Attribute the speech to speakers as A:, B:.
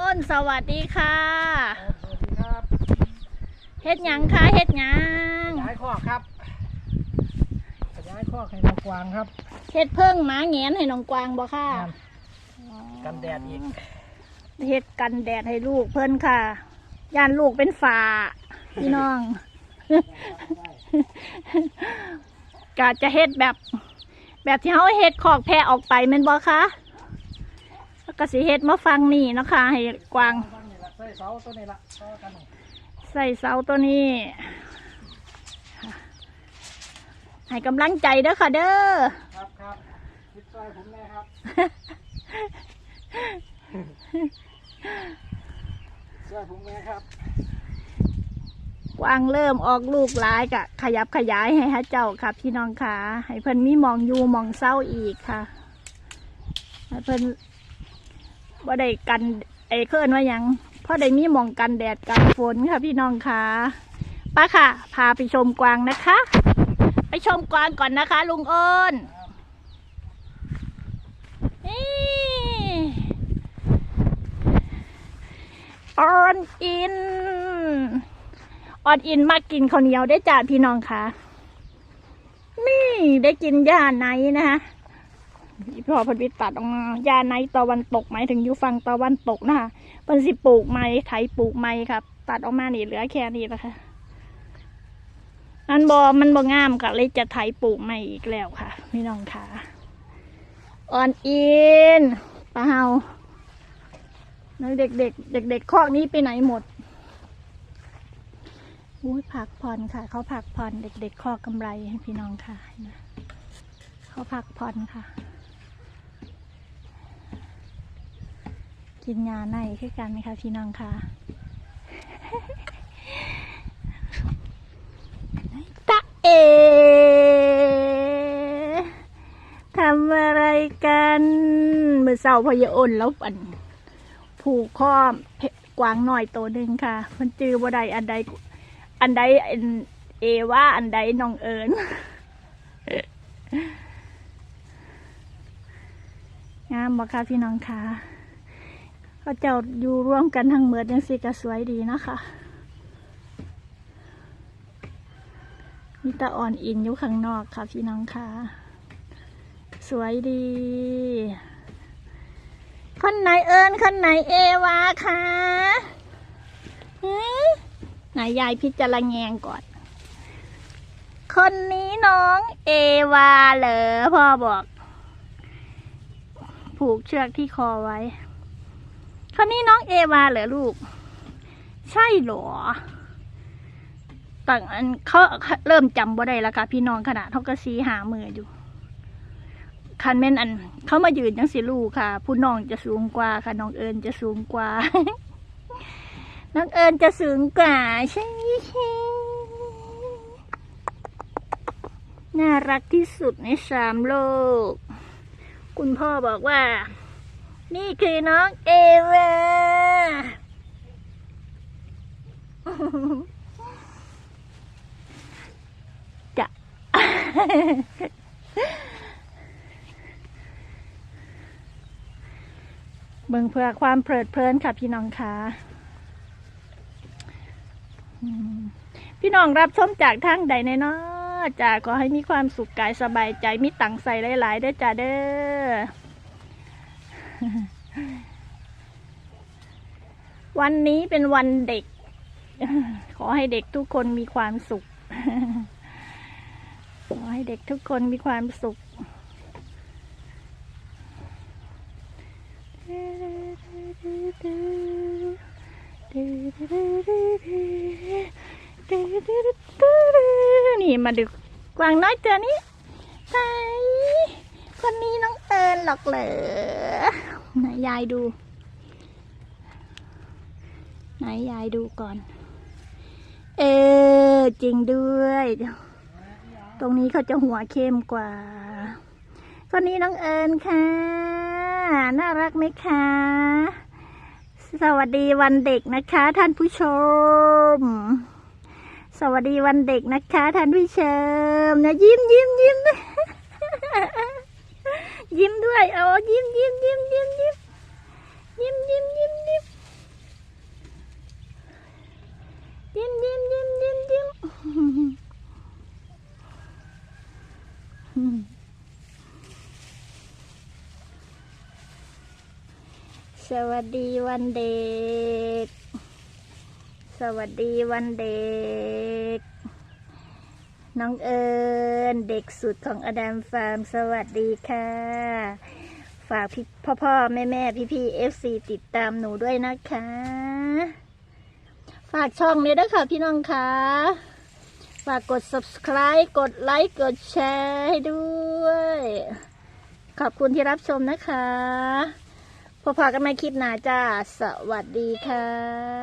A: อ้นสวัสดีค่ะ
B: สวัสดีครับ
A: เฮ็ดหยังคะเฮ็ดหยัง
B: ขยายข้อครับขยายข้อให้น้องกวางครับ
A: เฮ็ดเพิ่งหมาแงนให้น้องกวางบ่ค่ะ
B: กันแดดอีก
A: เฮ็ดกันแดดให้ลูกเพิ่นค่ะ ย่านลูกเป็นฝาพี่น้องกะจะเฮ็ดแบบ แบบที่เขาเฮ็ดขอกแพะออกไปแม่นบ่คะ แล้วก็สิเฮ็ดมาฟังนี่เนาะคะให้กวาง
B: ต้นนี่ละใส่เสาต้นนี่ละต่อกันนี่
A: ใส่เสาตัวนี้ให้กำลังใจเด้อค่ะเด้อ
B: ครับครับคิดซอยผมแน่ครับซอยผมแน่ครับ
A: กวางเริ่มออกลูกหลายกะขยับขยายให้ฮะเจ้าค่ะพี่น้องค่ะ ให้เพิ่นมีหมองอยู่หมองเศร้าอีกค่ะให้เพิ่น บ่ได้กันไอ้เคลื่อนว่ายังเพราะได้มีมองกันแดดกันฝนค่ะพี่น้องค่ะป้าค่ะ พาไปชมกวางนะคะ ไปชมกวางก่อนนะคะ ลุงเอ้นนี่ออนอินออนอินมากินข้าวเหนียวได้จ้าพี่น้องค่ะ นี่ได้กินหญ้าไหนนะคะ พี่พอเพนวิตัดออกมาหญ้าไนตะวันตกหมายถึงอยู่ฝั่งตะวันตกนะคะเป็นสิปลูกไม้ไถปลูกไม้ครับ ตัดออกมานี่เหลือแค่นี้นะคะมันบอมันบองามค่ะเลยจะไถปลูกไม้อีกแล้วค่ะพี่น้องค่ะออนอินปลาเฮาแล้วเด็กๆเด็กๆคอกนี้ไปไหนหมดอุ้ยพักผ่อนค่ะ เขาพักผ่อนเด็กๆข้อกำไรให้พี่น้องค่ะนะเขาพักผ่อนค่ะ กินยาในคือกันไหมคะพี่น้องค่ะตะเอทำอะไรกันเมื่อเศร้าพยาอ่นแล้วปัน ผูกข้อกวางหน่อยตัวหนึ่งค่ะ มันจือบ่ได้อันใด อันใดเอว่าอันใดน้องเอิญงามบอกค่ะพี่น้องค่ะ เขาเจ้าอยู่ร่วมกันทั้งเมือดยังสิก็สวยดีนะคะมีตาอ่อนอินอยู่ข้างนอกค่ะพี่น้องค่ะ สวยดี คนไหนเอิญคนไหนเอวาคะหือไหนยายพิจารณงก่อน คนนี้น้องเอวาเหรอพ่อบอก ผูกเชือกที่คอไว้ คนนี้น้องเอวาเหรอลูก ใช่หรอต่างอันเขาเริ่มจำบ่ได้แล้วค่ะพี่น้องขนาดเขาก็ซีหามืออยู่ คันแม่นอัน เขามายืนจังสิลูกค่ะ ผู้น้องจะสูงกว่าค่ะน้องเอิญจะสูงกว่า น้องเอิญจะสูงกว่าใช่ไหมคะน่ารักที่สุดในสามโลก คุณพ่อบอกว่า นี่คือน้องเอวาจะเบิ่งเพื่อความเพลิดเพลินค่ะพี่น้องค่ะพี่น้องรับชมจากทางใดในนาะจ้าขอให้มีความสุขกายสบายใจมีตังใส่หลายๆเด้อจ้าเด้อ วันนี้เป็นวันเด็ก ขอให้เด็กทุกคนมีความสุข ขอให้เด็กทุกคนมีความสุขนี่มาดูกวางน้อยตัวนี้ใช่คนนี้น้องเอิญหรอกเหรอ ไหนยายดู ไหนยายดูก่อน เออ จริงด้วย ตรงนี้เขาจะหัวเข้มกว่า คนนี้น้องเอิญค่ะ น่ารักไหมคะ สวัสดีวันเด็กนะคะ ท่านผู้ชม สวัสดีวันเด็กนะคะ ท่านผู้ชมนะยิ้มยิ้มยิ้มยิ้มด้วย โอ้ยิ้มยิ้ม สวัสดีวันเด็ก สวัสดีวันเด็ก น้องเอิญเด็กสุดของอดัมฟาร์ม สวัสดีค่ะ ฝากพ่พ่อพ่อแม่แม่พี่พี่เอฟซีติดตามหนูด้วยนะคะ ฝากช่องเลยด้วยค่ะพี่น้องค่ะากกด subscribe กดไลค์กดแชร์ให้ด้วย ขอบคุณที่รับชมนะคะ พบกันใหม่คลิปหน้าจ้า สวัสดีค่ะ